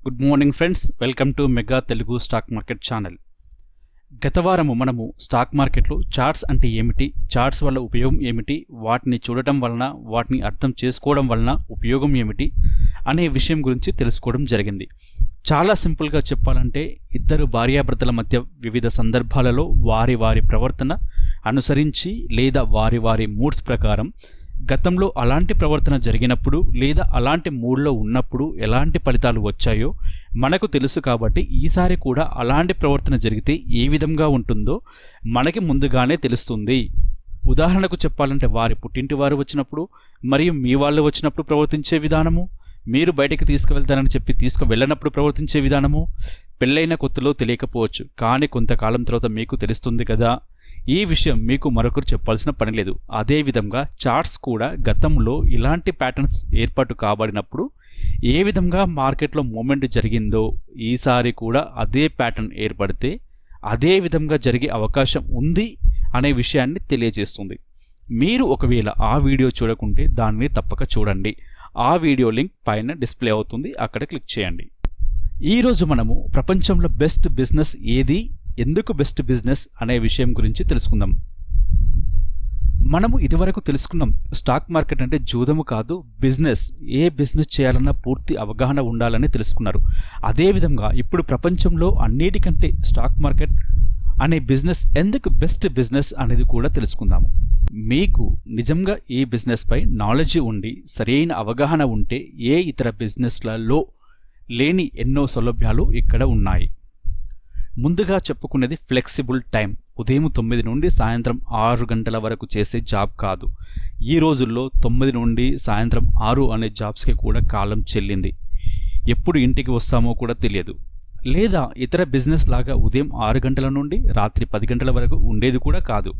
Good morning friends welcome to mega Telugu stock market channel గత వారము మనము stock మార్కెట్లో చార్ట్స్ అంటే ఏమిటి చార్ట్స్ వల్ల ఉపయోగం ఏమిటి వాటిని చూడటం వలన వాటిని అర్థం చేసుకోవడం వలన ఉపయోగం ఏమిటి అనే విషయం గురించి తెలుసుకోవడం జరిగింది. చాలా సింపుల్గా చెప్పాలంటే ఇద్దరు భార్యాభర్తల మధ్య వివిధ సందర్భాలలో వారి వారి ప్రవర్తన అనుసరించి లేదా వారి వారి మూడ్స్ ప్రకారం గతంలో అలాంటి ప్రవర్తన జరిగినప్పుడు లేదా అలాంటి మూడ్లో ఉన్నప్పుడు ఎలాంటి ఫలితాలు వచ్చాయో మనకు తెలుసు కాబట్టి ఈసారి కూడా అలాంటి ప్రవర్తన జరిగితే ఏ విధంగా ఉంటుందో మనకి ముందుగానే తెలుస్తుంది. ఉదాహరణకు చెప్పాలంటే వారి పుట్టింటి వారు వచ్చినప్పుడు మరియు మీ వాళ్ళు వచ్చినప్పుడు ప్రవర్తించే విధానము మీరు బయటికి తీసుకువెళ్తానని చెప్పి తీసుకువెళ్ళనప్పుడు ప్రవర్తించే విధానము పెళ్ళైన కొత్తలో తెలియకపోవచ్చు. కానీ కొంతకాలం తర్వాత మీకు తెలుస్తుంది కదా ఈ విషయం మీకు మరొకరు చెప్పాల్సిన పని లేదు. అదేవిధంగా చార్ట్స్ కూడా గతంలో ఇలాంటి ప్యాటర్న్స్ ఏర్పాటు కాబడినప్పుడు ఏ విధంగా మార్కెట్లో మూమెంట్ జరిగిందో ఈసారి కూడా అదే ప్యాటర్న్ ఏర్పడితే అదే విధంగా జరిగే అవకాశం ఉంది అనే విషయాన్ని తెలియజేస్తుంది. మీరు ఒకవేళ ఆ వీడియో చూడకుంటే దానిని తప్పక చూడండి. ఆ వీడియో లింక్ పైన డిస్ప్లే అవుతుంది. అక్కడ క్లిక్ చేయండి. ఈరోజు మనము ప్రపంచంలో బెస్ట్ బిజినెస్ ఏది? ఎందుకు బెస్ట్ బిజినెస్ అనే విషయం గురించి తెలుసుకుందాం. మనము ఇదివరకు తెలుసుకున్నాం స్టాక్ మార్కెట్ అంటే జూదము కాదు బిజినెస్ ఏ బిజినెస్ చేయాలన్నా పూర్తి అవగాహన ఉండాలని తెలుసుకున్నారు. అదేవిధంగా ఇప్పుడు ప్రపంచంలో అన్నిటికంటే స్టాక్ మార్కెట్ అనే బిజినెస్ ఎందుకు బెస్ట్ బిజినెస్ అనేది కూడా తెలుసుకుందాము. మీకు నిజంగా ఈ బిజినెస్పై నాలెడ్జ్ ఉండి సరైన అవగాహన ఉంటే ఏ ఇతర బిజినెస్లలో లేని ఎన్నో సౌలభ్యాలు ఇక్కడ ఉన్నాయి. ముందుగా చెప్పుకునేది ఫ్లెక్సిబుల్ టైం. ఉదయం తొమ్మిది నుండి సాయంత్రం ఆరు గంటల వరకు చేసే జాబ్ కాదు. ఈ రోజుల్లో తొమ్మిది నుండి సాయంత్రం ఆరు అనే జాబ్స్కి కూడా కాలం చెల్లింది. ఎప్పుడు ఇంటికి వస్తామో కూడా తెలియదు. లేదా ఇతర బిజినెస్ లాగా ఉదయం ఆరు గంటల నుండి రాత్రి పది గంటల వరకు ఉండేది కూడా కాదు.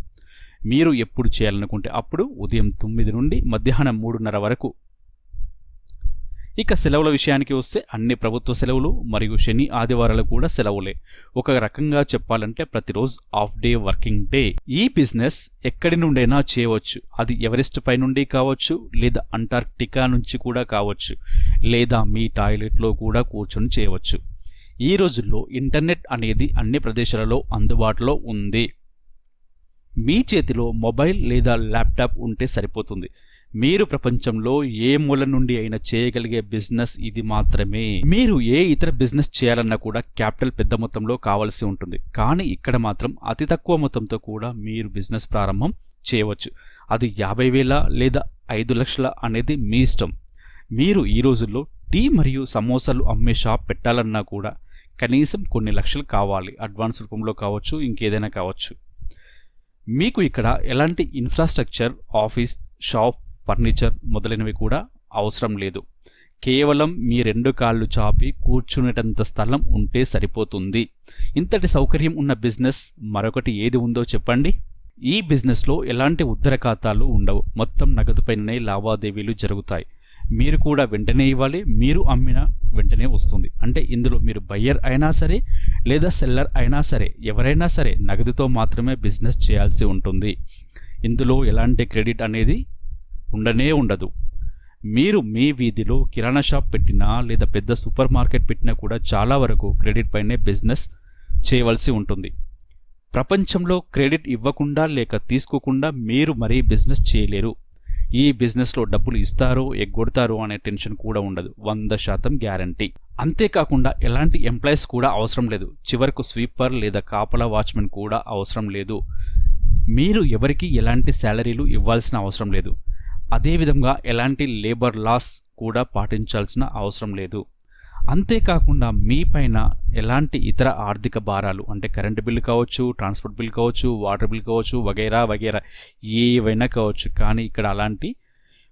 మీరు ఎప్పుడు చేయాలనుకుంటే అప్పుడు ఉదయం తొమ్మిది నుండి మధ్యాహ్నం మూడున్నర వరకు ఇక సెలవుల విషయానికి వస్తే అన్ని ప్రభుత్వ సెలవులు మరియు శని ఆదివారాలు కూడా సెలవులే. ఒక రకంగా చెప్పాలంటే ప్రతిరోజు ఆఫ్ డే వర్కింగ్ డే. ఈ బిజినెస్ ఎక్కడి నుండైనా చేయవచ్చు. అది ఎవరెస్ట్ పై నుండి కావచ్చు లేదా అంటార్క్టికా నుంచి కూడా కావచ్చు లేదా మీ టాయిలెట్లో కూడా కూర్చొని చేయవచ్చు. ఈ రోజుల్లో ఇంటర్నెట్ అనేది అన్ని ప్రదేశాలలో అందుబాటులో ఉంది. మీ చేతిలో మొబైల్ లేదా ల్యాప్టాప్ ఉంటే సరిపోతుంది. మీరు ప్రపంచంలో ఏ మూల నుండి అయినా చేయగలిగే బిజినెస్ ఇది మాత్రమే. మీరు ఏ ఇతర బిజినెస్ చేయాలన్నా కూడా క్యాపిటల్ పెద్ద మొత్తంలో కావాల్సి ఉంటుంది. కానీ ఇక్కడ మాత్రం అతి తక్కువ మొత్తంతో కూడా మీరు బిజినెస్ ప్రారంభం చేయవచ్చు. అది యాభై వేల లేదా ఐదు లక్షల అనేది మీ ఇష్టం. మీరు ఈ రోజుల్లో టీ మరియు సమోసాలు అమ్మే షాప్ పెట్టాలన్నా కూడా కనీసం కొన్ని లక్షలు కావాలి. అడ్వాన్స్ రూపంలో కావచ్చు ఇంకేదైనా కావచ్చు. మీకు ఇక్కడ ఎలాంటి ఇన్ఫ్రాస్ట్రక్చర్ ఆఫీస్ షాప్ ఫర్నిచర్ మొదలైనవి కూడా అవసరం లేదు. కేవలం మీ రెండు కాళ్ళు చాపి కూర్చునేటంత స్థలం ఉంటే సరిపోతుంది. ఇంతటి సౌకర్యం ఉన్న బిజినెస్ మరొకటి ఏది ఉందో చెప్పండి? ఈ బిజినెస్లో ఎలాంటి ఉద్దర ఖాతాలు ఉండవు. మొత్తం నగదుపైననే లావాదేవీలు జరుగుతాయి. మీరు కూడా వెంటనే ఇవ్వాలి. మీరు అమ్మిన వెంటనే వస్తుంది. అంటే ఇందులో మీరు బయ్యర్ అయినా సరే లేదా సెల్లర్ అయినా సరే ఎవరైనా సరే నగదుతో మాత్రమే బిజినెస్ చేయాల్సి ఉంటుంది. ఇందులో ఎలాంటి క్రెడిట్ అనేది ఉండనే ఉండదు. మీరు మీ వీధిలో కిరాణా షాప్ పెట్టినా లేదా పెద్ద సూపర్ మార్కెట్ పెట్టినా కూడా చాలా వరకు క్రెడిట్ పైనే బిజినెస్ చేయవలసి ఉంటుంది. ప్రపంచంలో క్రెడిట్ ఇవ్వకుండా లేక తీసుకోకుండా మీరు మరీ బిజినెస్ చేయలేరు. ఈ బిజినెస్లో డబ్బులు ఇస్తారో ఎగ్గొడతారో అనే టెన్షన్ కూడా ఉండదు. వంద శాతం గ్యారంటీ. అంతేకాకుండా ఎలాంటి ఎంప్లాయీస్ కూడా అవసరం లేదు. చివరకు స్వీపర్ లేదా కాపలా వాచ్మెన్ కూడా అవసరం లేదు. మీరు ఎవరికి ఎలాంటి శాలరీలు ఇవ్వాల్సిన అవసరం లేదు. అదేవిధంగా ఎలాంటి లేబర్ లాస్ కూడా పాటించాల్సిన అవసరం లేదు. అంతేకాకుండా మీ పైన ఎలాంటి ఇతర ఆర్థిక భారాలు అంటే కరెంటు బిల్లు కావచ్చు ట్రాన్స్పోర్ట్ బిల్ కావచ్చు వాటర్ బిల్ కావచ్చు వగైరా వగైరా ఏవైనా కావచ్చు కానీ ఇక్కడ అలాంటి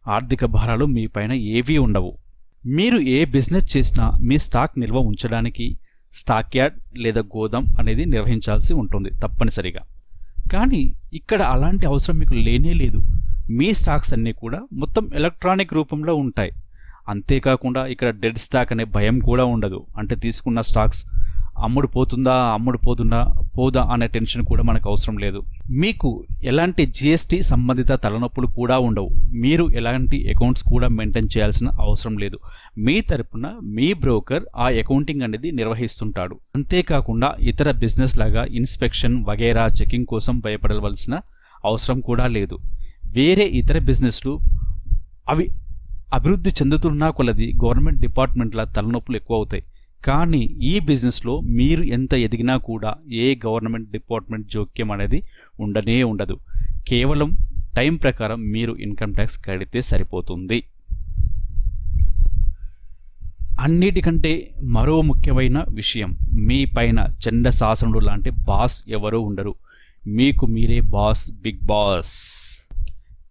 ఆర్థిక భారాలు మీ పైన ఏవీ ఉండవు. మీరు ఏ బిజినెస్ చేసినా మీ స్టాక్ నిల్వ ఉంచడానికి స్టాక్ యార్డ్ లేదా గోదాం అనేది నిర్వహించాల్సి ఉంటుంది తప్పనిసరిగా. కానీ ఇక్కడ అలాంటి అవసరం మీకు లేనే లేదు. మీ స్టాక్స్ అన్నీ కూడా మొత్తం ఎలక్ట్రానిక్ రూపంలో ఉంటాయి. అంతేకాకుండా ఇక్కడ డెడ్ స్టాక్ అనే భయం కూడా ఉండదు. అంటే తీసుకున్న స్టాక్స్ అమ్ముడు పోతుందా అమ్ముడు పోతుందా పోదా అనే టెన్షన్ కూడా మనకు అవసరం లేదు. మీకు ఎలాంటి జిఎస్టీ సంబంధిత తలనొప్పులు కూడా ఉండవు. మీరు ఎలాంటి అకౌంట్స్ కూడా మెయింటైన్ చేయాల్సిన అవసరం లేదు. మీ తరపున మీ బ్రోకర్ ఆ అకౌంటింగ్ అనేది నిర్వహిస్తుంటాడు. అంతేకాకుండా ఇతర బిజినెస్ లాగా ఇన్స్పెక్షన్ వగేరా చెకింగ్ కోసం భయపడవలసిన అవసరం కూడా లేదు. వేరే ఇతర బిజినెస్లు అవి అభివృద్ధి చెందుతున్నా కొలది గవర్నమెంట్ డిపార్ట్మెంట్ల తలనొప్పులు ఎక్కువ అవుతాయి కానీ ఈ బిజినెస్లో మీరు ఎంత ఎదిగినా కూడా ఏ గవర్నమెంట్ డిపార్ట్మెంట్ జోక్యం అనేది ఉండనే ఉండదు. కేవలం టైం ప్రకారం మీరు ఇన్కమ్ ట్యాక్స్ కడితే సరిపోతుంది. అన్నిటికంటే మరో ముఖ్యమైన విషయం మీ పైన చండ శాసనుడు లాంటి బాస్ ఎవరూ ఉండరు. మీకు మీరే బాస్ బిగ్ బాస్.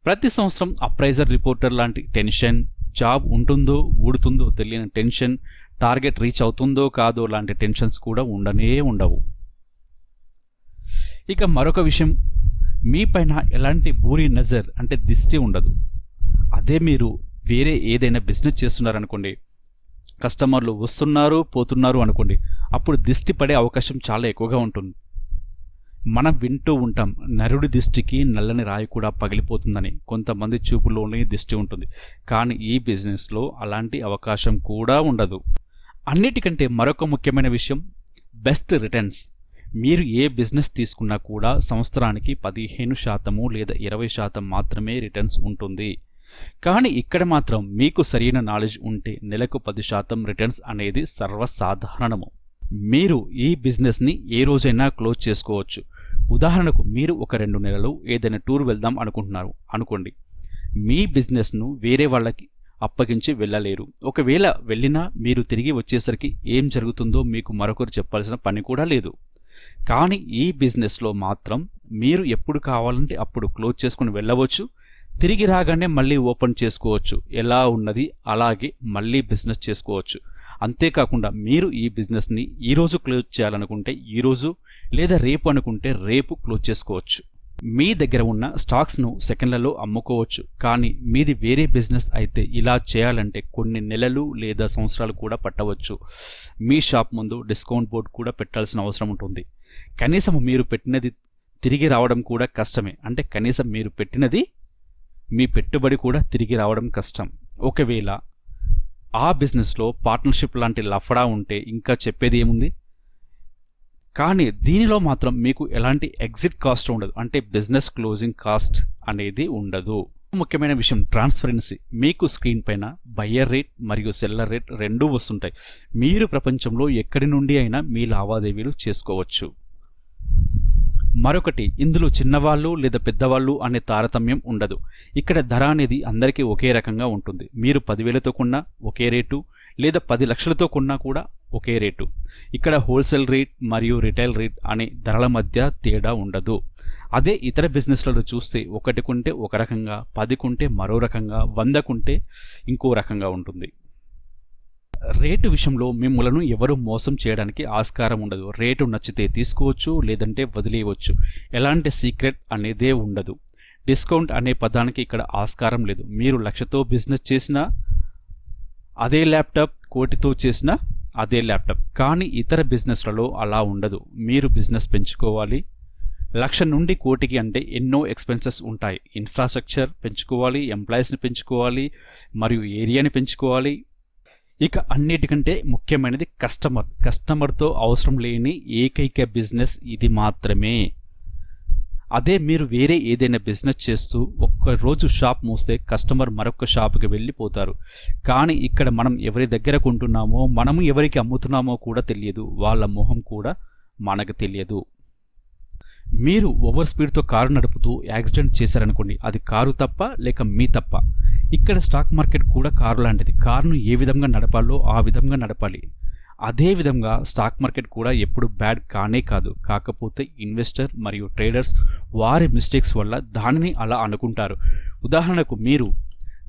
ప్రతి సంవత్సరం అప్రైజర్ రిపోర్టర్ లాంటి టెన్షన్ జాబ్ ఉంటుందో ఊడుతుందో తెలియని టెన్షన్ టార్గెట్ రీచ్ అవుతుందో కాదో లాంటి టెన్షన్స్ కూడా ఉండనే ఉండవు. ఇక మరొక విషయం మీ పైన ఎలాంటి బూరి నజర్ అంటే దిష్టి ఉండదు. అదే మీరు వేరే ఏదైనా బిజినెస్ చేస్తున్నారనుకోండి కస్టమర్లు వస్తున్నారు పోతున్నారు అనుకోండి అప్పుడు దిష్టి పడే అవకాశం చాలా ఎక్కువగా ఉంటుంది. మనం వింటూ ఉంటాం నరుడి దిష్టికి నల్లని రాయి కూడా పగిలిపోతుందని. కొంతమంది చూపులోనే దిష్టి ఉంటుంది. కానీ ఈ బిజినెస్లో అలాంటి అవకాశం కూడా ఉండదు. అన్నిటికంటే మరొక ముఖ్యమైన విషయం బెస్ట్ రిటర్న్స్. మీరు ఏ బిజినెస్ తీసుకున్నా కూడా సంవత్సరానికి పదిహేను శాతము లేదా ఇరవై శాతం మాత్రమే రిటర్న్స్ ఉంటుంది. కానీ ఇక్కడ మాత్రం మీకు సరైన నాలెడ్జ్ ఉంటే నెలకు పది శాతం రిటర్న్స్ అనేది సర్వసాధారణము. మీరు ఈ బిజినెస్ని ఏ రోజైనా క్లోజ్ చేసుకోవచ్చు. ఉదాహరణకు మీరు ఒక రెండు నెలలు ఏదైనా టూర్ వెళ్దాం అనుకుంటున్నారు అనుకోండి. మీ బిజినెస్ను వేరే వాళ్ళకి అప్పగించి వెళ్ళలేరు. ఒకవేళ వెళ్ళినా మీరు తిరిగి వచ్చేసరికి ఏం జరుగుతుందో మీకు మరొకరు చెప్పాల్సిన పని కూడా లేదు. కానీ ఈ బిజినెస్లో మాత్రం మీరు ఎప్పుడు కావాలంటే అప్పుడు క్లోజ్ చేసుకుని వెళ్ళవచ్చు. తిరిగి రాగానే మళ్ళీ ఓపెన్ చేసుకోవచ్చు. ఎలా ఉన్నది అలాగే మళ్ళీ బిజినెస్ చేసుకోవచ్చు. అంతేకాకుండా మీరు ఈ బిజినెస్ని ఈరోజు క్లోజ్ చేయాలనుకుంటే ఈరోజు లేదా రేపు అనుకుంటే రేపు క్లోజ్ చేసుకోవచ్చు. మీ దగ్గర ఉన్న స్టాక్స్ను సెకండ్లలో అమ్ముకోవచ్చు. కానీ మీది వేరే బిజినెస్ అయితే ఇలా చేయాలంటే కొన్ని నెలలు లేదా సంవత్సరాలు కూడా పట్టవచ్చు. మీ షాప్ ముందు డిస్కౌంట్ బోర్డు కూడా పెట్టాల్సిన అవసరం ఉంటుంది. కనీసం మీరు పెట్టినది తిరిగి రావడం కూడా కష్టమే. అంటే కనీసం మీరు పెట్టినది మీ పెట్టుబడి కూడా తిరిగి రావడం కష్టం. ఒకవేళ ఆ బిజినెస్లో పార్ట్నర్షిప్ లాంటి లఫడా ఉంటే ఇంకా చెప్పేది ఏముంది? కానీ దీనిలో మాత్రం మీకు ఎలాంటి ఎగ్జిట్ కాస్ట్ ఉండదు. అంటే బిజినెస్ క్లోజింగ్ కాస్ట్ అనేది ఉండదు. ముఖ్యమైన విషయం ట్రాన్స్పరెన్సీ. మీకు స్క్రీన్ పైన బయ్యర్ రేట్ మరియు సెల్లర్ రేట్ రెండూ వస్తుంటాయి. మీరు ప్రపంచంలో ఎక్కడి నుండి అయినా మీ లావాదేవీలు చేసుకోవచ్చు. మరొకటి ఇందులో చిన్నవాళ్ళు లేదా పెద్దవాళ్ళు అనే తారతమ్యం ఉండదు. ఇక్కడ ధర అనేది అందరికీ ఒకే రకంగా ఉంటుంది. మీరు పదివేలతో కొన్నా ఒకే రేటు లేదా పది లక్షలతో కొన్నా కూడా ఒకే రేటు. ఇక్కడ హోల్సేల్ రేట్ మరియు రిటైల్ రేట్ అనే ధరల మధ్య తేడా ఉండదు. అదే ఇతర బిజినెస్లలో చూస్తే ఒకటి కొంటే ఒక రకంగా పది కొంటే మరో రకంగా వంద కొంటే ఇంకో రకంగా ఉంటుంది. రేటు విషయంలో మిమ్మలను ఎవరు మోసం చేయడానికి ఆస్కారం ఉండదు. రేటు నచ్చితే తీసుకోవచ్చు లేదంటే వదిలేయవచ్చు. ఎలాంటి సీక్రెట్ అనేదే ఉండదు. డిస్కౌంట్ అనే పదానికి ఇక్కడ ఆస్కారం లేదు. మీరు లక్షతో బిజినెస్ చేసినా అదే ల్యాప్టాప్ కోటితో చేసిన అదే ల్యాప్టాప్. కానీ ఇతర బిజినెస్లలో అలా ఉండదు. మీరు బిజినెస్ పెంచుకోవాలి. లక్ష నుండి కోటికి అంటే ఎన్నో ఎక్స్పెన్సెస్ ఉంటాయి. ఇన్ఫ్రాస్ట్రక్చర్ పెంచుకోవాలి ఎంప్లాయీస్ని పెంచుకోవాలి మరియు ఏరియాని పెంచుకోవాలి ఇక అన్నిటికంటే ముఖ్యమైనది కస్టమర్ కస్టమర్తో అవసరం లేని ఏకైక బిజినెస్ ఇది మాత్రమే. అదే మీరు వేరే ఏదైనా బిజినెస్ చేస్తూ ఒక్క రోజు షాప్ మూస్తే కస్టమర్ మరొక షాప్కి వెళ్ళిపోతారు. కానీ ఇక్కడ మనం ఎవరి దగ్గర కొంటున్నామో మనము ఎవరికి అమ్ముతున్నామో కూడా తెలియదు. వాళ్ళ మొహం కూడా మనకు తెలియదు. మీరు ఓవర్ స్పీడ్తో కారు నడుపుతూ యాక్సిడెంట్ చేశారనుకోండి అది కారు తప్ప లేక మీ తప్ప. ఇక్కడ స్టాక్ మార్కెట్ కూడా కారు లాంటిది. కారును ఏ విధంగా నడపాలో ఆ విధంగా నడపాలి. అదే విధంగా స్టాక్ మార్కెట్ కూడా ఎప్పుడు బ్యాడ్ కానే కాదు. కాకపోతే ఇన్వెస్టర్ మరియు ట్రేడర్స్ వారి మిస్టేక్స్ వల్ల దానిని అలా అనుకుంటారు. ఉదాహరణకు మీరు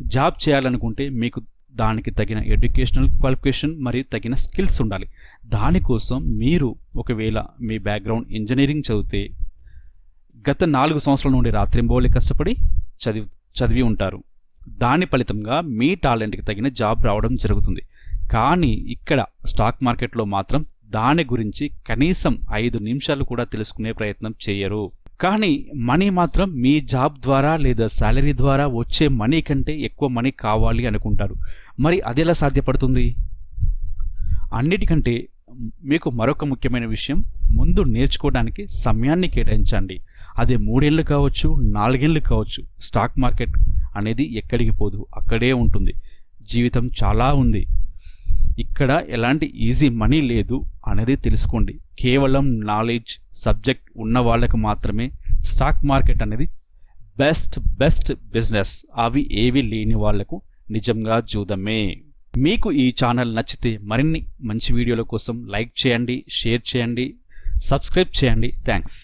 జాబ్ చేయాలనుకుంటే మీకు దానికి తగిన ఎడ్యుకేషనల్ క్వాలిఫికేషన్ మరియు తగిన స్కిల్స్ ఉండాలి. దానికోసం మీరు ఒకవేళ మీ బ్యాక్గ్రౌండ్ ఇంజనీరింగ్ చదివితే గత నాలుగు సంవత్సరాల నుండి రాత్రింబోలి కష్టపడి చదివి చదివి ఉంటారు. దాని ఫలితంగా మీ టాలెంట్కి తగిన జాబ్ రావడం జరుగుతుంది. కానీ ఇక్కడ స్టాక్ మార్కెట్లో మాత్రం దాని గురించి కనీసం ఐదు నిమిషాలు కూడా తెలుసుకునే ప్రయత్నం చేయరు. కానీ మనీ మాత్రం మీ జాబ్ ద్వారా లేదా శాలరీ ద్వారా వచ్చే మనీ కంటే ఎక్కువ మనీ కావాలి అనుకుంటారు. మరి అది ఎలా సాధ్యపడుతుంది? అన్నిటికంటే మీకు మరొక ముఖ్యమైన విషయం ముందు నేర్చుకోవడానికి సమయాన్ని కేటాయించండి. అది మూడేళ్ళు కావచ్చు నాలుగేళ్ళు కావచ్చు స్టాక్ మార్కెట్ అనేది ఎక్కడికి పోదు. అక్కడే ఉంటుంది. జీవితం చాలా ఉంది. ఇక్కడ ఎలాంటి ఈజీ మనీ లేదు అనేది తెలుసుకోండి. కేవలం నాలెడ్జ్ సబ్జెక్ట్ ఉన్న వాళ్ళకు మాత్రమే స్టాక్ మార్కెట్ అనేది బెస్ట్ బెస్ట్ బిజినెస్. అవి ఏవి లేని వాళ్ళకు నిజంగా జూదమే. మీకు ఈ ఛానల్ నచ్చితే మరిన్ని మంచి వీడియోల కోసం లైక్ చేయండి షేర్ చేయండి సబ్స్క్రైబ్ చేయండి. థ్యాంక్స్.